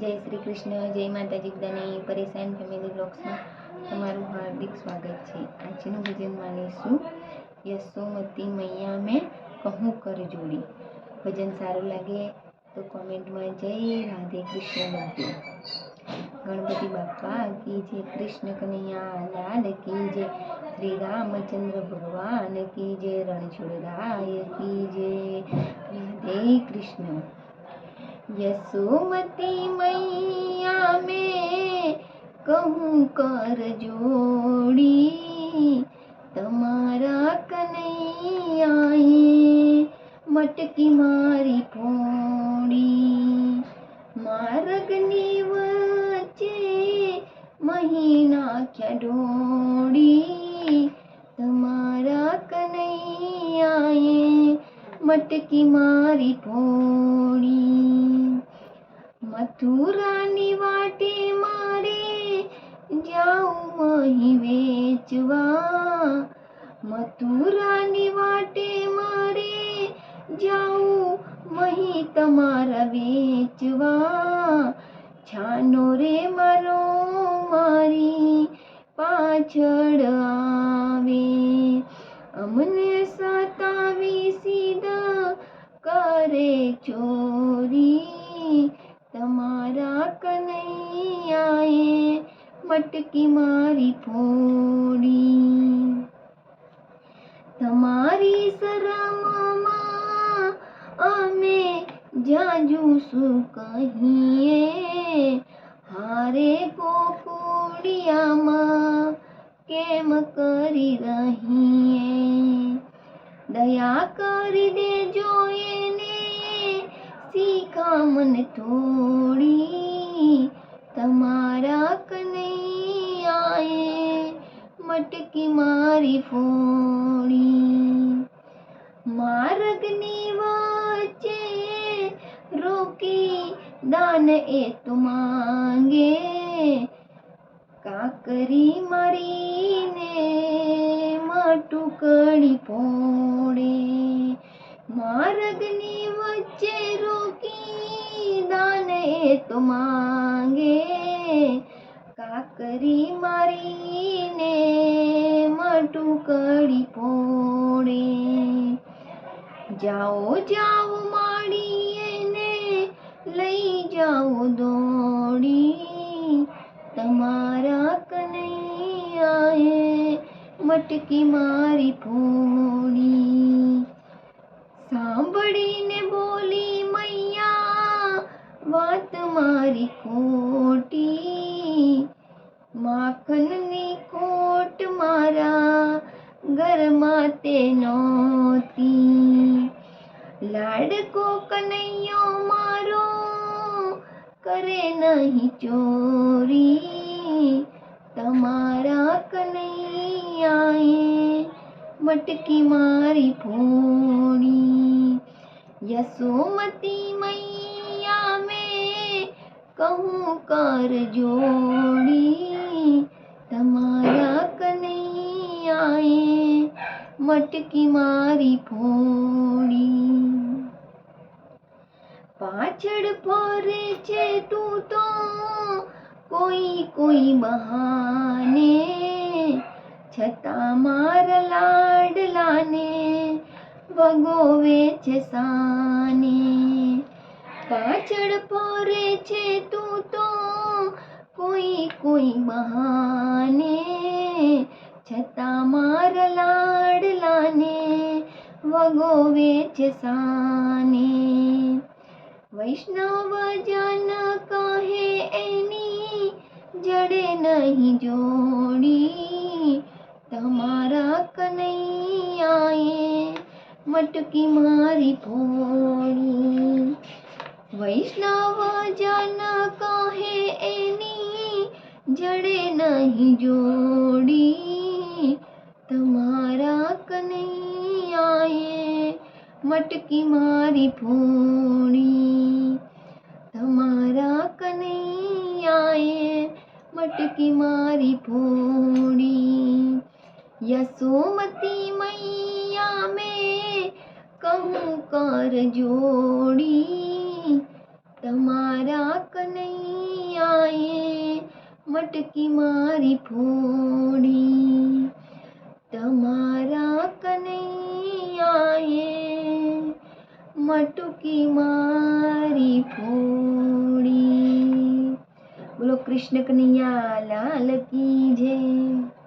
જય શ્રી કૃષ્ણ, જય માતાજી બધાને પરેશાન ફેમિલી બ્લોગ્સમાં તમારું હાર્દિક સ્વાગત છે. આજનું ભજન માનીશું યશોમતી મૈયા મેં કહું કર જોડી. ભજન સારું લાગે તો કોમેન્ટમાં જય રાધે કૃષ્ણ લખજો ગણપતિ બાપા, કી જે કૃષ્ણ કનૈયા, લાલ કી જે શ્રી રામચંદ્ર ભગવાન, કી જે રણછોડરાય, કી જે રાધે કૃષ્ણ. यशोमती मैया में कहूँ कर जोड़ी तुम्हारा कन्हैया है, मटकी मारी फोड़ी मारगनी वचे महीना क्या ढोड़ी तुम्हारा कन्हैया है, मटकी मारी फोड़ी મથુરાની વાટે મારે જાઉં અહીં વેચવા. મથુરાની વાટે મારે જાઉં મહી તમારા વેચવા. છાનો રે મારો, મારી પાછળ આવે. અમને સતાવી સીધા કરે ચોરી. તમારા કનૈયાએ મટકી મારી ફોડી તમારી શરમમાં અમે જાજુ શું કહીએ હારે ગોકુળિયામાં કેમ કરી રહીએ દયા કરી દેજો એને શીખામણ થોડી તમારા કનૈયાએ મટકી મારી ફોડી. માર્ગની વચ્ચે રોકી દાન એ તો માંગે. કાકરી મારીને માટું કડી પોડે માર્ગની વચ્ચે રોકી દાન એ તો માંગે કાકરી મારીને માટું કડી પોડે જાઓ જાઓ માડીને લઈ જાઓ દોડી તમારા કનૈયાએ મટકી મારી ફોડી સાંભળીને બોલી, મૈયા, વાત મારી ખોટી. માખનની ખોટ મારા ઘરમાં તે નહોતી. લાડકો કનૈયો મારો કરે નહીં ચોરી. તમારા કનૈયાએ મટકી મારી ફોડી યશોમતી મૈયા મેં કહું કર જોડી તમારા કનૈયાએ મટકી મારી ફોડી પાછળ ફરે છે તું તો કોઈ કોઈ બહાને છતાં મારા લાડલાને વગોવે છે સાને. પાછળ પોરે છે તું તો કોઈ કોઈ બહાને. છતાં મારા લાડલાને વગોવે છે સાને. વૈષ્ણવ જન કહે એની જડે નહીં જોડી. તમારા કનૈયાએ મટકી મારી ફોડી વૈષ્ણવ જન કહે એની જડે નહીં જોડી તમારા કનૈયાએ મટકી મારી ફોડી તમારા કનૈયાએ મટકી यशोमती मैया में कहूँ कार जोड़ी। तुम्हारा कन्हैया ये मटकी मारी फोड़ी। तुम्हारा कन्हैया ये मटकी मारी फोड़ी। बोलो, कृष्ण कन्हैया, लाल की जय।